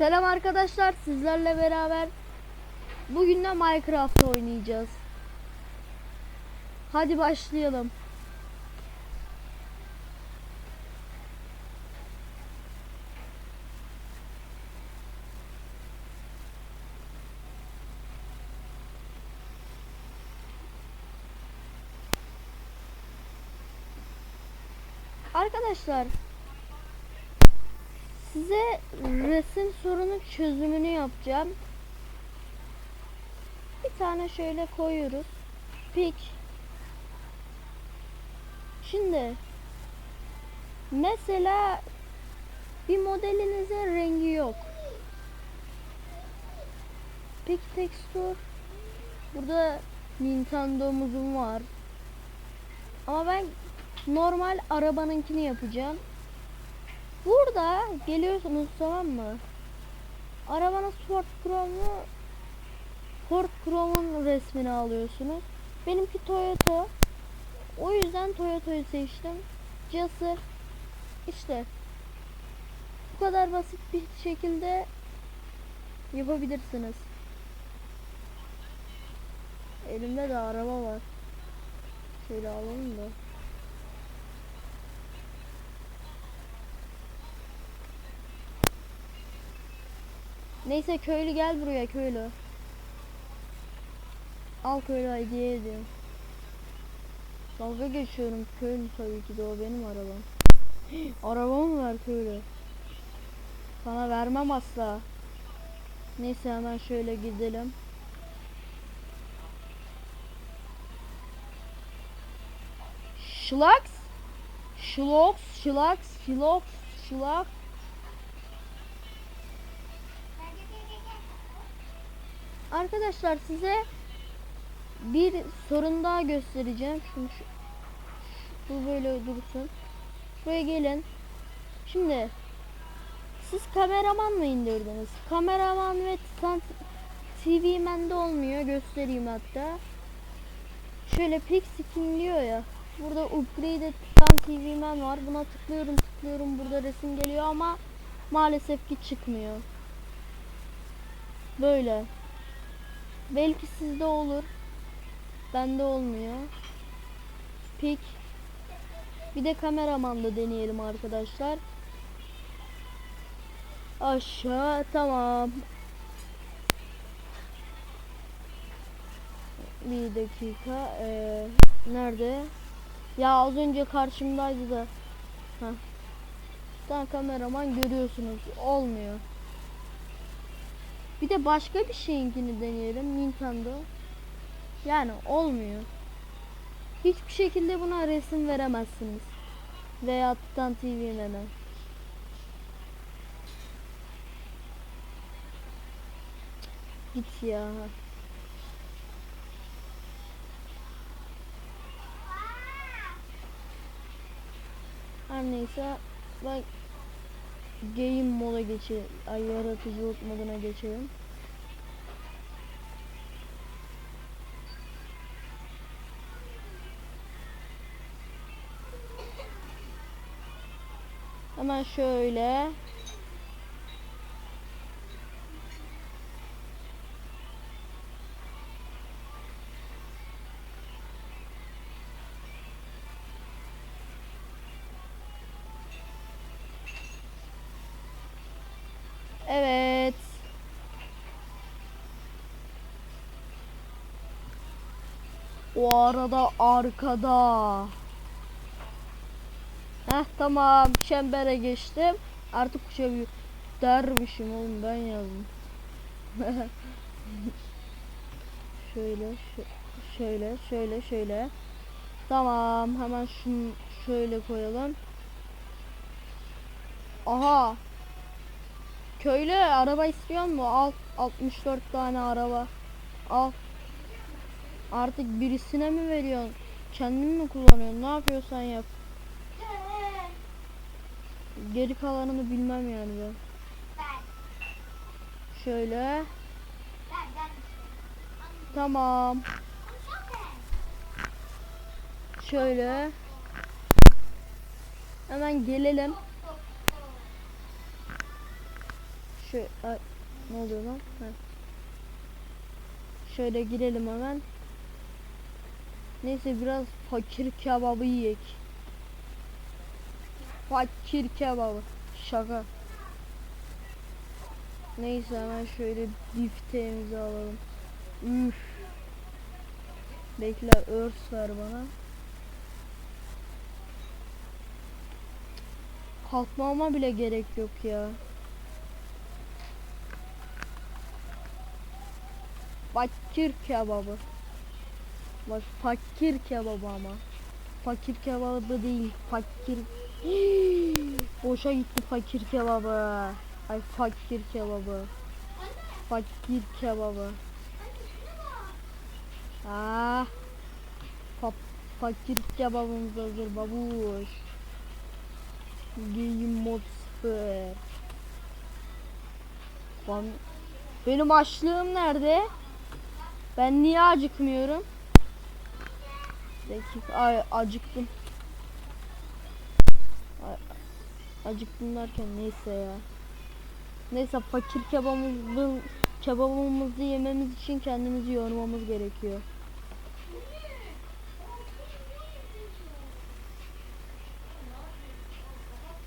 Selam arkadaşlar sizlerle beraber bugün de Minecraft oynayacağız. Hadi başlayalım. Arkadaşlar size resim sorunu çözümünü yapacağım. Bir tane şöyle koyuyoruz. Pik. Şimdi mesela bir modelinizin rengi yok. Pik tekstür. Burada Nintendo'muzun var. Ama ben normal arabanınkini yapacağım. Burada geliyorsunuz tamam mı? Arabanın Sport Chrome'u Ford Chrome'un resmini alıyorsunuz. Benimki Toyota. O yüzden Toyota'yı seçtim. Cası işte bu kadar basit bir şekilde yapabilirsiniz. Elimde de araba var. Şöyle alalım da. Neyse köylü gel buraya köylü. Al köylü hediye ediyorum. Dalga geçiyorum köylü tabii ki de o benim arabam. Arabamı ver köylü. Sana vermem asla. Neyse hemen şöyle gidelim. Şlaks. Şloks, şlaks, şloks, şlak. Arkadaşlar size bir sorun daha göstereceğim. Şunu şu, bu böyle dursun. Buraya gelin. Şimdi siz kameraman mı indirdiniz? Kameraman ve Titan TV Man'de olmuyor. Göstereyim hatta. Şöyle pick skin diyor ya. Burada upgrade Titan TV Man var. Buna tıklıyorum tıklıyorum. Burada resim geliyor ama maalesef ki çıkmıyor. Böyle. Belki sizde olur. Bende olmuyor. Pik. Bir de kameramanda deneyelim arkadaşlar. Aşağı tamam. Bir dakika. Ee, nerede? Ya az önce karşımdaydı da. Heh. Tamam kameraman görüyorsunuz. Olmuyor. Bir de başka bir şeyinkini deneyelim. Nintendo. Yani olmuyor. Hiçbir şekilde buna resim veremezsiniz. Veya Titan TV Man'e. Git ya. Her neyse ben game moda geçelim. Ay yaratıcılık moduna geçelim. Hemen şöyle. Evet. O arada arkada. Heh tamam çembere geçtim. Artık uçabiliyor. Dermişim oğlum ben yazdım. şöyle şö- şöyle şöyle şöyle. Tamam hemen şunu şöyle koyalım. Aha. Köylü araba istiyor mu? Al 64 tane araba. Al. Artık birisine mi veriyorsun? Kendin mi kullanıyorsun? Ne yapıyorsan yap. Geri kalanını bilmem yani ben. Şöyle. Tamam. Şöyle. Hemen gelelim. Şu ay, ne oluyor lan? Ha. Şöyle girelim hemen. Neyse biraz fakir kebabı yiyek. Fakir kebabı. Şaka. Neyse hemen şöyle bifteğimizi alalım. Üf. Bekle örs ver bana. Kalkmama bile gerek yok ya. Fakir kebabı. Bak fakir kebabı ama. Fakir kebabı değil. Fakir. Boşa gitti fakir kebabı. Ay fakir kebabı. Fakir kebabı. Ah. Fa fakir kebabımız hazır babuş. Game mod 0. Lan benim açlığım nerede? Ben niye acıkmıyorum? Dakika ay acıktım. Ay, acıktım derken neyse ya. Neyse fakir kebabımızı kebabımızı yememiz için kendimizi yormamız gerekiyor.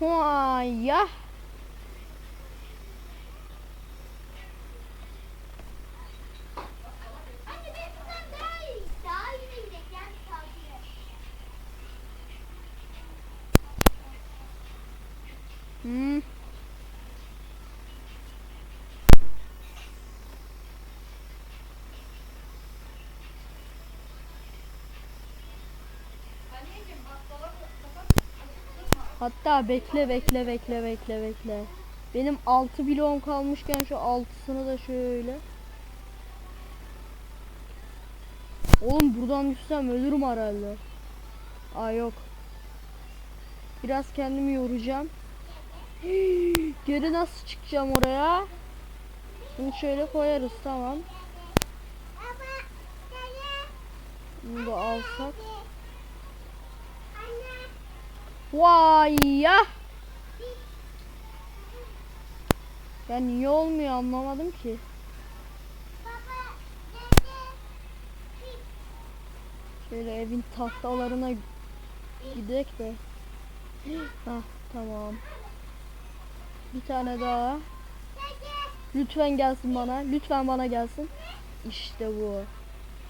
Vay ya. Anne benim bundan daha iyi. Daha iyi yiyecek. Yani tavsiye. Hatta bekle bekle bekle bekle bekle. Benim 6 bloğum kalmışken şu altısını da şöyle. Oğlum buradan düşsem ölürüm herhalde. Aa yok. Biraz kendimi yoracağım. Geri nasıl çıkacağım oraya? Bunu şöyle koyarız tamam. Bunu da alsak. Vay ya. Ya niye olmuyor anlamadım ki. Şöyle evin tahtalarına gidek de. Hah tamam. Bir tane daha. Lütfen gelsin bana. Lütfen bana gelsin. İşte bu.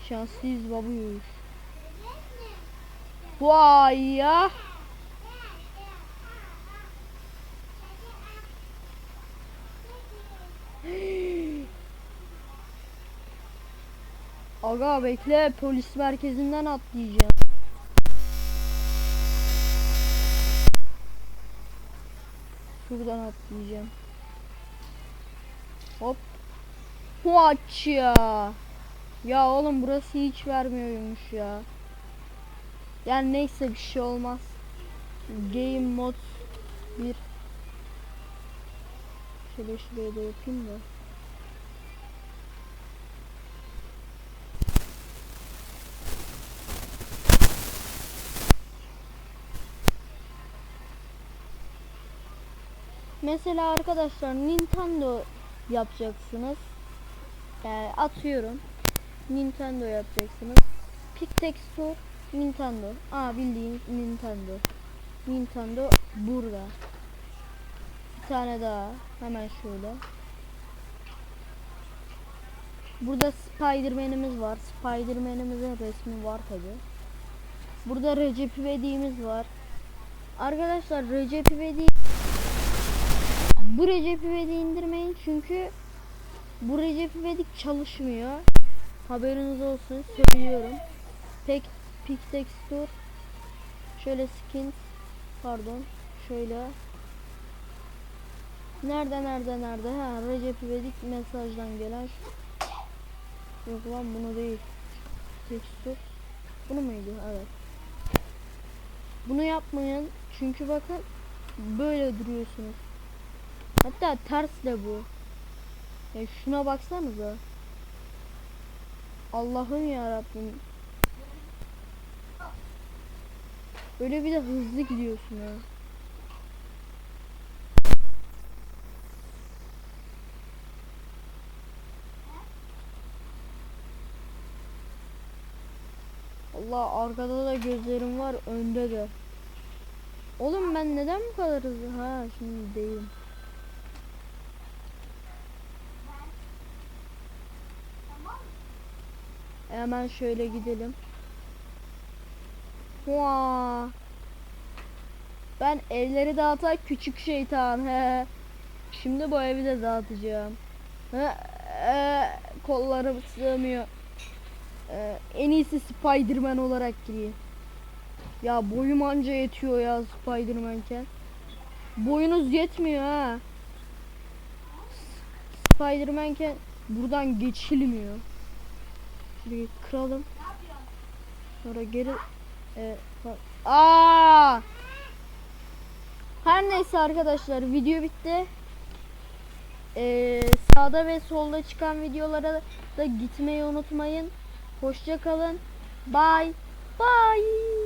Şanslıyız babuş. Vay ya. Aga bekle polis merkezinden atlayacağım. Şuradan atlayacağım. Hop. Huaç ya. Ya oğlum burası hiç vermiyormuş ya. Yani neyse bir şey olmaz. Game mod 1 Şöyle şuraya da yapayım da. Mesela arkadaşlar Nintendo yapacaksınız. Yani atıyorum. Nintendo yapacaksınız. Pictexture Nintendo. Aa bildiğiniz Nintendo. Nintendo burada. Bir tane daha. Hemen şöyle. Burada Spider-Man'imiz var. Spider-Man'imizin resmi var tabi. Burada Recep İvedik'imiz var. Arkadaşlar Recep İvedik bu Recep İvedik'i indirmeyin çünkü bu Recep İvedik çalışmıyor. Haberiniz olsun söylüyorum. Pek Pick Texture şöyle skin pardon şöyle. Nerede nerede nerede? Ha Recep İvedik mesajdan gelen Yok lan bunu değil. Texture Bunu muydu? Evet. Bunu yapmayın çünkü bakın böyle duruyorsunuz Hatta ters de bu. Ya şuna baksanıza. Allah'ım ya Rabbim. Öyle bir de hızlı gidiyorsun ya. Allah arkada da gözlerim var önde de. Oğlum ben neden bu kadar hızlı? Ha şimdi deyim. Hemen şöyle gidelim. Hua. Ben evleri dağıtan küçük şeytan. He. Şimdi bu evi de dağıtacağım. He. e, kollarım sığmıyor. E, en iyisi Spiderman olarak gireyim. Ya boyum anca yetiyor ya Spidermanken. Boyunuz yetmiyor ha. Spidermanken buradan geçilmiyor. Şurayı kıralım. Sonra geri e, Aa! Her neyse arkadaşlar video bitti. Ee, sağda ve solda çıkan videolara da gitmeyi unutmayın. Hoşça kalın. Bye. Bye.